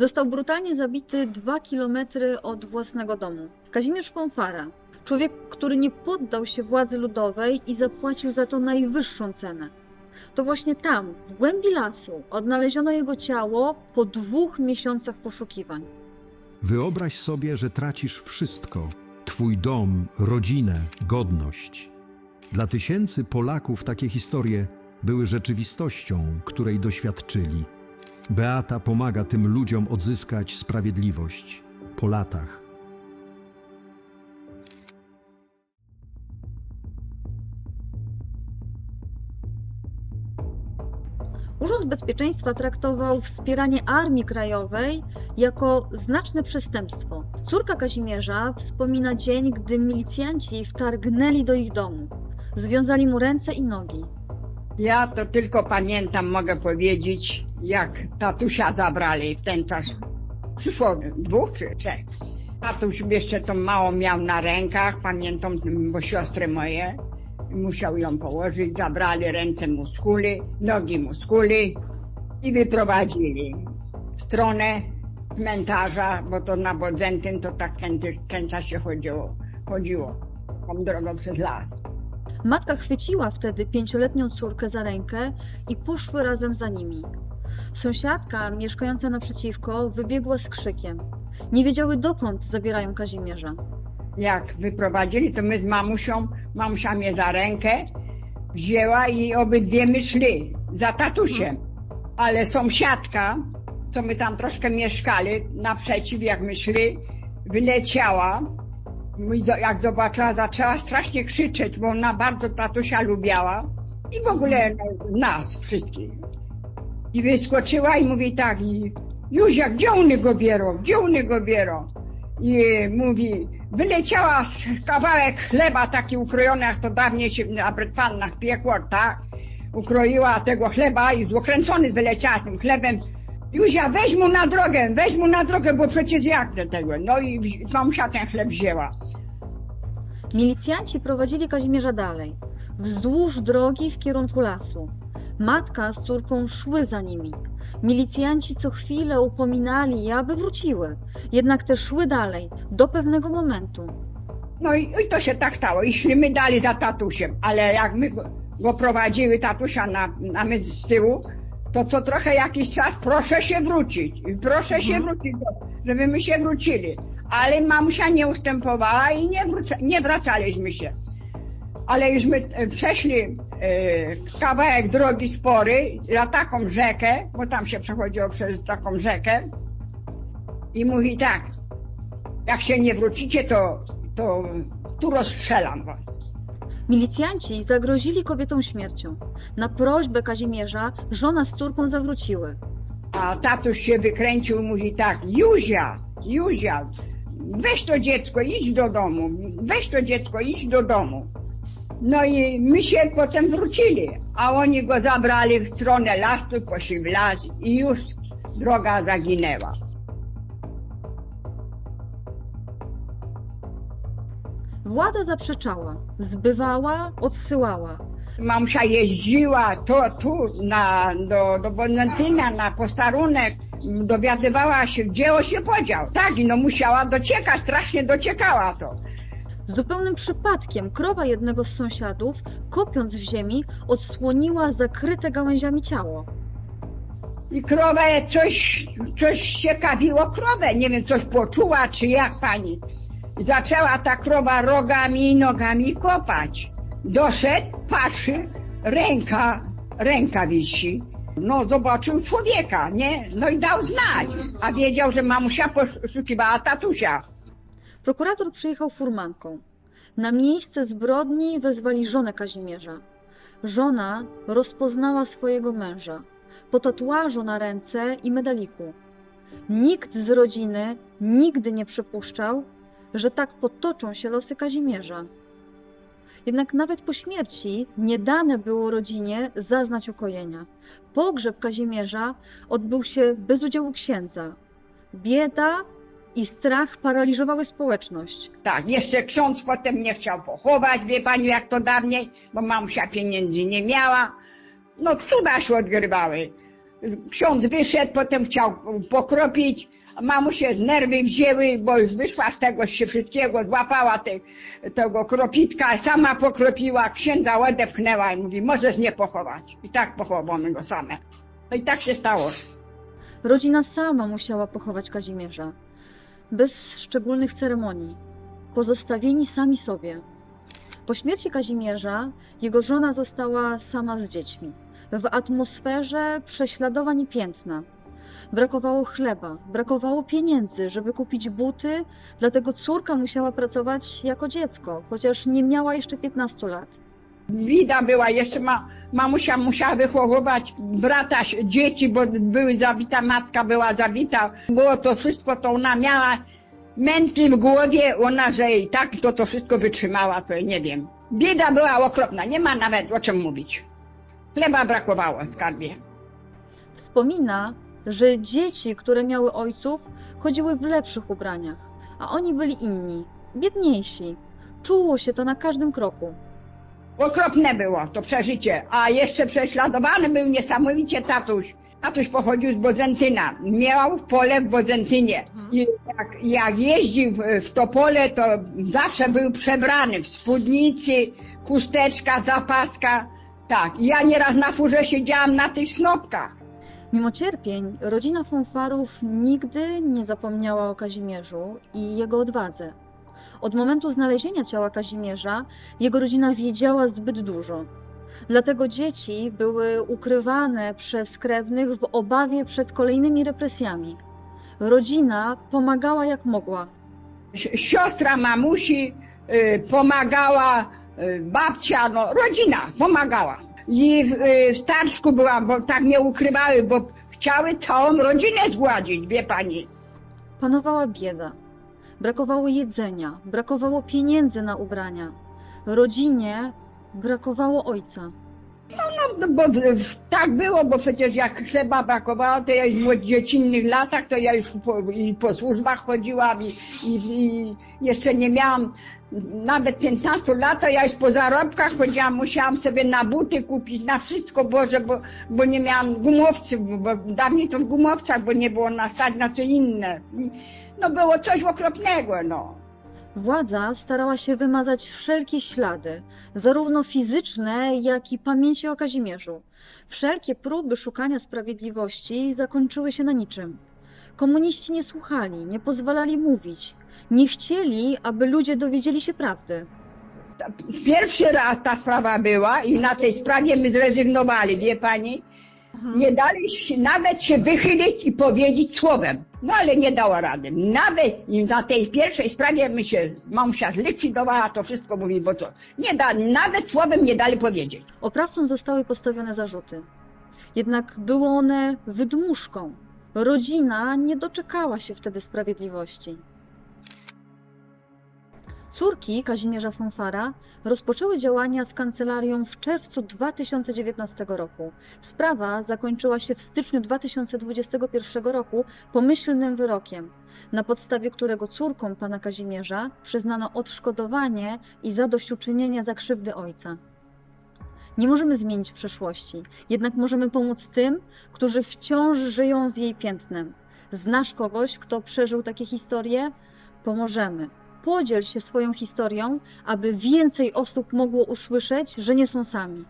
Został brutalnie zabity dwa kilometry od własnego domu. Kazimierz Fonfara, człowiek, który nie poddał się władzy ludowej i zapłacił za to najwyższą cenę. To właśnie tam, w głębi lasu, odnaleziono jego ciało po dwóch miesiącach poszukiwań. Wyobraź sobie, że tracisz wszystko: twój dom, rodzinę, godność. Dla tysięcy Polaków takie historie były rzeczywistością, której doświadczyli. Beata pomaga tym ludziom odzyskać sprawiedliwość po latach. Urząd Bezpieczeństwa traktował wspieranie Armii Krajowej jako znaczne przestępstwo. Córka Kazimierza wspomina dzień, gdy milicjanci wtargnęli do ich domu. Związali mu ręce i nogi. Ja to tylko pamiętam, mogę powiedzieć, jak tatusia zabrali w ten czas. Przyszło dwóch czy trzech. Tatuś jeszcze tą małą miał na rękach, pamiętam, bo siostry moje. Musiał ją położyć, zabrali ręce mu nogi mu i wyprowadzili w stronę cmentarza, bo to na Bodzentyn to tak kręca się chodziło, chodziło tą drogą przez las. Matka chwyciła wtedy pięcioletnią córkę za rękę i poszły razem za nimi. Sąsiadka, mieszkająca naprzeciwko, wybiegła z krzykiem. Nie wiedziały dokąd zabierają Kazimierza. jak wyprowadzili, to my z mamusią, mamusia mnie za rękę wzięła i obydwie szli za tatusiem. Ale sąsiadka, co my tam troszkę mieszkali, naprzeciw jak my szli, wyleciała. Jak zobaczyła, zaczęła strasznie krzyczeć, bo ona bardzo tatusia lubiała i w ogóle nas wszystkich. I wyskoczyła i mówi tak, i Józia, gdzie one go biorą, gdzie one go biorą? I mówi, wyleciała z kawałek chleba taki ukrojony, jak to dawniej się na brytwannach piekło, tak? Ukroiła tego chleba i złokręcony wyleciała z tym chlebem. Józia, weź mu na drogę, weź mu na drogę, bo przecież jak do tego. No i mamusia ten chleb wzięła. Milicjanci prowadzili Kazimierza dalej, wzdłuż drogi w kierunku lasu. Matka z córką szły za nimi. Milicjanci co chwilę upominali je, aby wróciły, jednak te szły dalej, do pewnego momentu. No i, i to się tak stało. I szliśmy dalej za tatusiem, ale jak my go, go prowadziły tatusia na, na my z tyłu, to co trochę jakiś czas proszę się wrócić. Proszę się wrócić, żeby my się wrócili. Ale mamusia nie ustępowała i nie, wróca, nie wracaliśmy się. Ale już my e, przeszli e, kawałek drogi spory na taką rzekę, bo tam się przechodziło przez taką rzekę. I mówi tak, jak się nie wrócicie, to, to tu rozstrzelam was. Milicjanci zagrozili kobietom śmiercią. Na prośbę Kazimierza żona z córką zawróciły. A tatuś się wykręcił i mówi tak, Józia, Józia, weź to dziecko, idź do domu, weź to dziecko, idź do domu. No i my się potem wrócili, a oni go zabrali w stronę lasu, poszli w las i już droga zaginęła. Władza zaprzeczała, zbywała, odsyłała. Mamusia jeździła to tu na, do, do Bonentyna na postarunek, dowiadywała się, gdzie on się podział. Tak, i no musiała dociekać, strasznie dociekała to. Zupełnym przypadkiem krowa jednego z sąsiadów, kopiąc w ziemi, odsłoniła zakryte gałęziami ciało. I krowę coś, coś ciekawiło krowę, nie wiem, coś poczuła, czy jak pani. Zaczęła ta krowa rogami i nogami kopać. Doszedł, patrzy, ręka, ręka wisi. No, zobaczył człowieka, nie? No i dał znać. A wiedział, że mamusia poszukiwała tatusia. Prokurator przyjechał furmanką. Na miejsce zbrodni wezwali żonę Kazimierza. Żona rozpoznała swojego męża po tatuażu na ręce i medaliku. Nikt z rodziny nigdy nie przypuszczał, że tak potoczą się losy Kazimierza. Jednak nawet po śmierci nie dane było rodzinie zaznać ukojenia. Pogrzeb Kazimierza odbył się bez udziału księdza. Bieda i strach paraliżowały społeczność. Tak, jeszcze ksiądz potem nie chciał pochować, wie pani jak to dawniej, bo mamusia pieniędzy nie miała. No cuda się odgrywały. ksiądz wyszedł, potem chciał pokropić. Mamusie nerwy wzięły, bo już wyszła z tego się wszystkiego, złapała te, tego kropitka, sama pokropiła, księdza odepchnęła i mówi, możesz nie pochować. I tak pochowamy go same. No i tak się stało. Rodzina sama musiała pochować Kazimierza. Bez szczególnych ceremonii. Pozostawieni sami sobie. Po śmierci Kazimierza jego żona została sama z dziećmi. W atmosferze prześladowań i piętna. Brakowało chleba, brakowało pieniędzy, żeby kupić buty, dlatego córka musiała pracować jako dziecko, chociaż nie miała jeszcze 15 lat. Bida była, jeszcze ma, mamusia musiała wychowywać brata, dzieci, bo były zabita, matka była zabita. Było to wszystko, to ona miała mętli w głowie, ona, że i tak to, to wszystko wytrzymała, to nie wiem. Bieda była okropna, nie ma nawet o czym mówić. Chleba brakowało, skarbie. Wspomina, że dzieci, które miały ojców, chodziły w lepszych ubraniach, a oni byli inni, biedniejsi. Czuło się to na każdym kroku. Okropne było to przeżycie, a jeszcze prześladowany był niesamowicie tatuś. Tatuś pochodził z Bodzentyna, miał pole w Bodzentynie i jak, jak jeździł w- w to pole, to zawsze był przebrany w spódnicy, chusteczka, zapaska. Tak, ja nieraz na furze siedziałam na tych snopkach. Mimo cierpień, rodzina Fonfarów nigdy nie zapomniała o Kazimierzu i jego odwadze. Od momentu znalezienia ciała Kazimierza jego rodzina wiedziała zbyt dużo. Dlatego dzieci były ukrywane przez krewnych w obawie przed kolejnymi represjami. Rodzina pomagała jak mogła. Si- Siostra mamusi y, pomagała, y, babcia, no rodzina pomagała. I w, y, w Starszku byłam, bo tak mnie ukrywały, bo chciały całą rodzinę zgładzić, wie pani. Panowała bieda. Brakowało jedzenia, brakowało pieniędzy na ubrania. Rodzinie brakowało ojca. No, bo tak było, bo przecież jak chleba brakowało, to ja już w młodych dziecinnych latach, to ja już po, i po służbach chodziłam i, i, i jeszcze nie miałam nawet 15 lat, to ja już po zarobkach chodziłam, musiałam sobie na buty kupić, na wszystko Boże, bo, bo nie miałam gumowców, bo dawniej to w gumowcach, bo nie było na stać na co inne. No było coś okropnego, no. Władza starała się wymazać wszelkie ślady, zarówno fizyczne, jak i pamięci o Kazimierzu. Wszelkie próby szukania sprawiedliwości zakończyły się na niczym. Komuniści nie słuchali, nie pozwalali mówić, nie chcieli, aby ludzie dowiedzieli się prawdy. Pierwszy raz ta sprawa była i na tej sprawie my zrezygnowali, wie pani? Nie dali się, nawet się wychylić i powiedzieć słowem. No ale nie dała rady. Nawet na tej pierwszej sprawie my się, mamusia zlikwidowała, to wszystko mówi, bo to nie da, nawet słowem nie dali powiedzieć. Oprawcom zostały postawione zarzuty. Jednak były one wydmuszką. Rodzina nie doczekała się wtedy sprawiedliwości. Córki Kazimierza Fonfara rozpoczęły działania z kancelarią w czerwcu 2019 roku. Sprawa zakończyła się w styczniu 2021 roku pomyślnym wyrokiem, na podstawie którego córkom pana Kazimierza przyznano odszkodowanie i zadośćuczynienie za krzywdy ojca. Nie możemy zmienić przeszłości, jednak możemy pomóc tym, którzy wciąż żyją z jej piętnem. Znasz kogoś, kto przeżył takie historie? Pomożemy. Podziel się swoją historią, aby więcej osób mogło usłyszeć, że nie są sami.